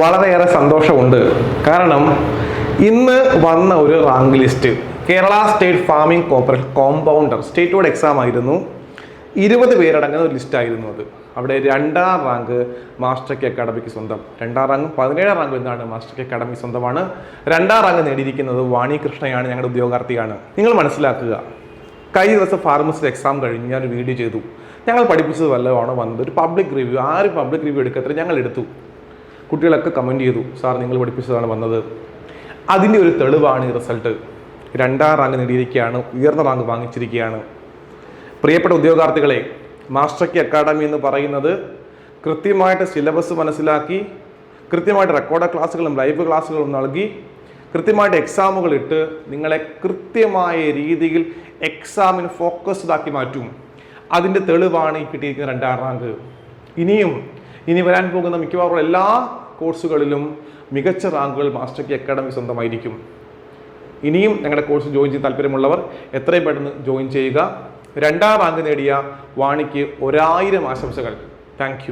വളരെയേറെ സന്തോഷമുണ്ട്. കാരണം ഇന്ന് വന്ന ഒരു rank list Kerala state farming corporation compounder state board exam ആയിരുന്നു. ഇരുപത് പേരടങ്ങുന്ന ഒരു ലിസ്റ്റായിരുന്നു അത്. അവിടെ രണ്ടാം റാങ്ക് മാസ്റ്റർ കെ അക്കാഡമിക്ക് സ്വന്തം. രണ്ടാം റാങ്ക് പതിനേഴാം റാങ്ക് എന്താണ് മാസ്റ്റർ കെ അക്കാഡമി സ്വന്തമാണ്. രണ്ടാം റാങ്ക് നേടിയിരിക്കുന്നത് വാണി കൃഷ്ണയാണ് ഞങ്ങളുടെ ഉദ്യോഗാർത്ഥിയാണ്. നിങ്ങൾ മനസ്സിലാക്കുക കഴിഞ്ഞ ദിവസം ഫാർമസി എക്സാം കഴിഞ്ഞ് ഞാൻ ഒരു വീഡിയോ ചെയ്തു. ഞങ്ങൾ പഠിപ്പിച്ചത് വല്ലതാണോ വന്നത്? ഒരു പബ്ലിക് റിവ്യൂ ആരും പബ്ലിക് റിവ്യൂ എടുക്കത്തില്ല ഞങ്ങൾ എടുത്തു. കുട്ടികളൊക്കെ കമന്റ് ചെയ്തു. സാർ നിങ്ങൾ പഠിപ്പിച്ചതാണ് വന്നത്. അതിന്റെ ഒരു തെളിവാണ് ഈ റിസൾട്ട് രണ്ടാം റാങ്ക് നേടിയിരിക്കുകയാണ് ഉയർന്ന റാങ്ക് വാങ്ങിച്ചിരിക്കുകയാണ്. പ്രിയപ്പെട്ട ഉദ്യോഗാർത്ഥികളെ മാസ്റ്റർ കി അക്കാഡമി എന്ന് പറയുന്നത് കൃത്യമായിട്ട് സിലബസ് മനസ്സിലാക്കി കൃത്യമായിട്ട് റെക്കോർഡ് ക്ലാസ്സുകളും ലൈവ് ക്ലാസ്സുകളും നൽകി കൃത്യമായിട്ട് എക്സാമുകൾ ഇട്ട് നിങ്ങളെ കൃത്യമായ രീതിയിൽ എക്സാമിന് ഫോക്കസ്ഡ് ആക്കി മാറ്റും. അതിന്റെ തെളിവാണ് ഈ കിട്ടിയിരിക്കുന്ന രണ്ടാം റാങ്ക് ഇനിയും ഇനി വരാൻ പോകുന്ന മിക്കവാറും എല്ലാ കോഴ്സുകളിലും മികച്ച റാങ്കുകൾ മാസ്റ്റർ കി അക്കാഡമി സ്വന്തമായിരിക്കും. ഇനിയും ഞങ്ങളുടെ കോഴ്സ് ജോയിൻ ചെയ്യാൻ താല്പര്യമുള്ളവർ എത്രയും പെട്ടെന്ന് ജോയിൻ ചെയ്യുക. രണ്ടാം റാങ്ക് നേടിയ വാണിക്ക് ഒരായിരം ആശംസകൾ. താങ്ക്